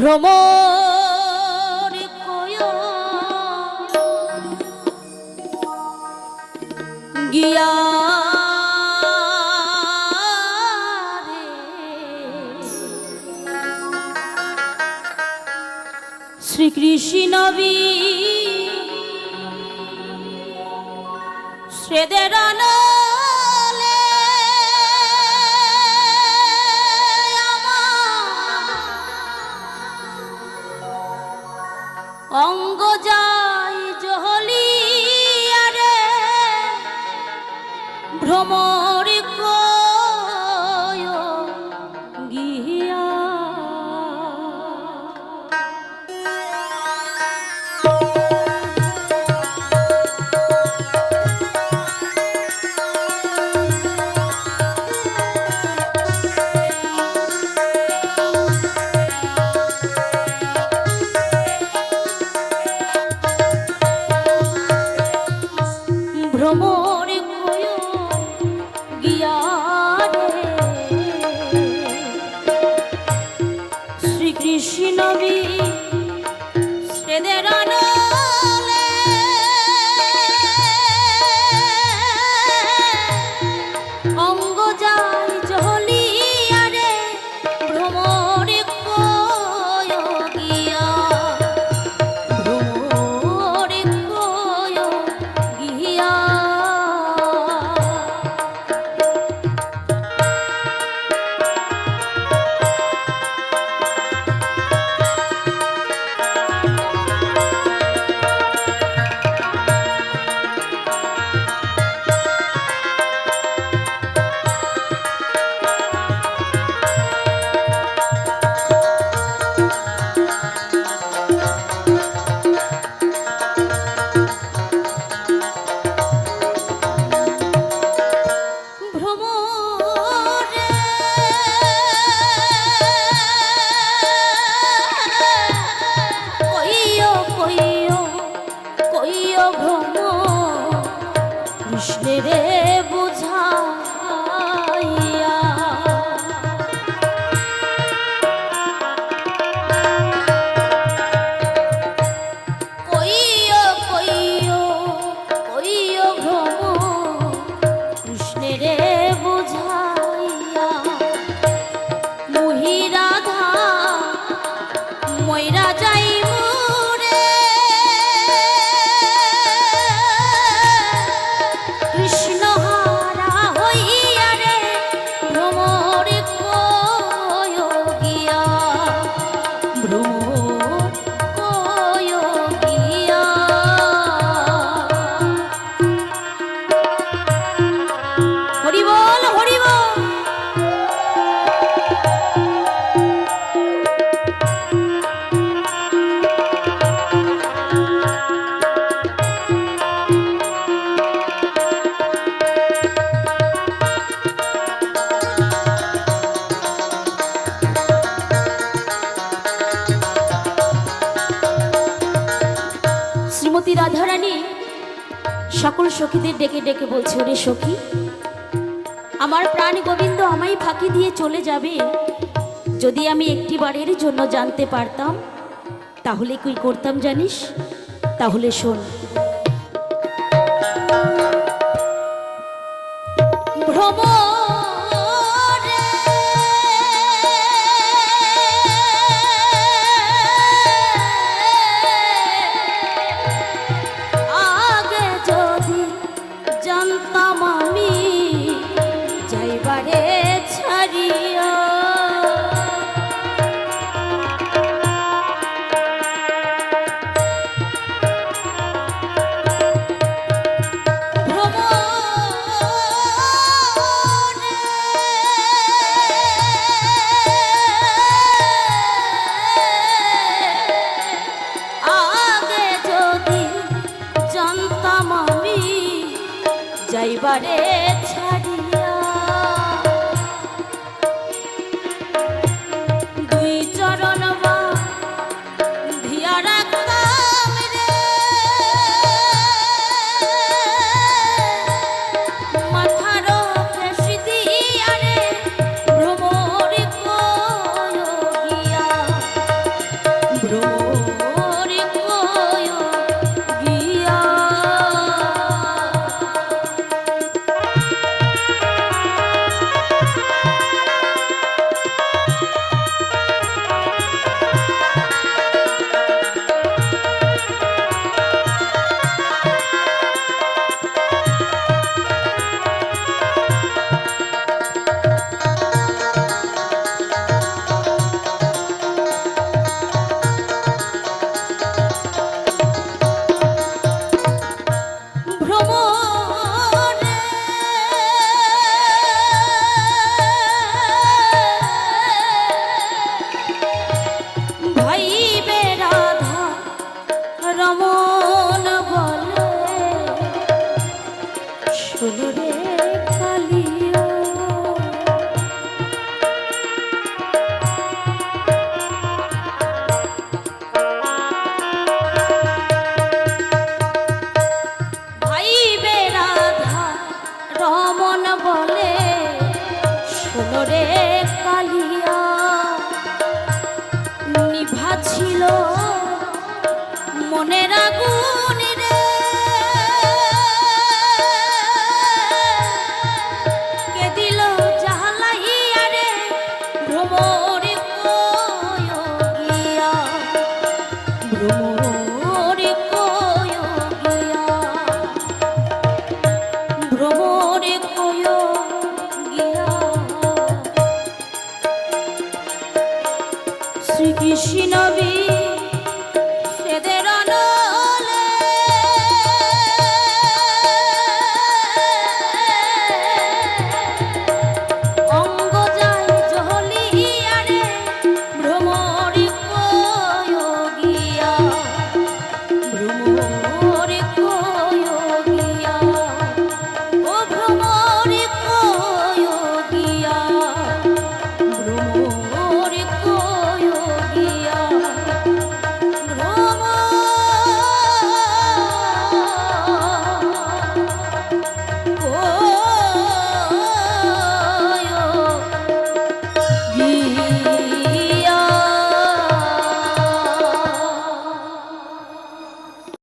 ভ্রমর গিয়া শ্রীকৃষ্ণবী শ্রেদের না করিও ভ্রম কৃষ্ণের সকল সখীদের ডেকে ডেকে বলছে, ওরে সখী, আমার প্রাণ গোবিন্দ আমায় ফাঁকি দিয়ে চলে যাবে। যদি আমি একটি বারের জন্য জানতে পারতাম, তাহলে কি করতাম জানিস? তাহলে শোন। ভ্রমণ করে না বলে সোনরে কালিয়া। নিভা ছিল মনের আগুন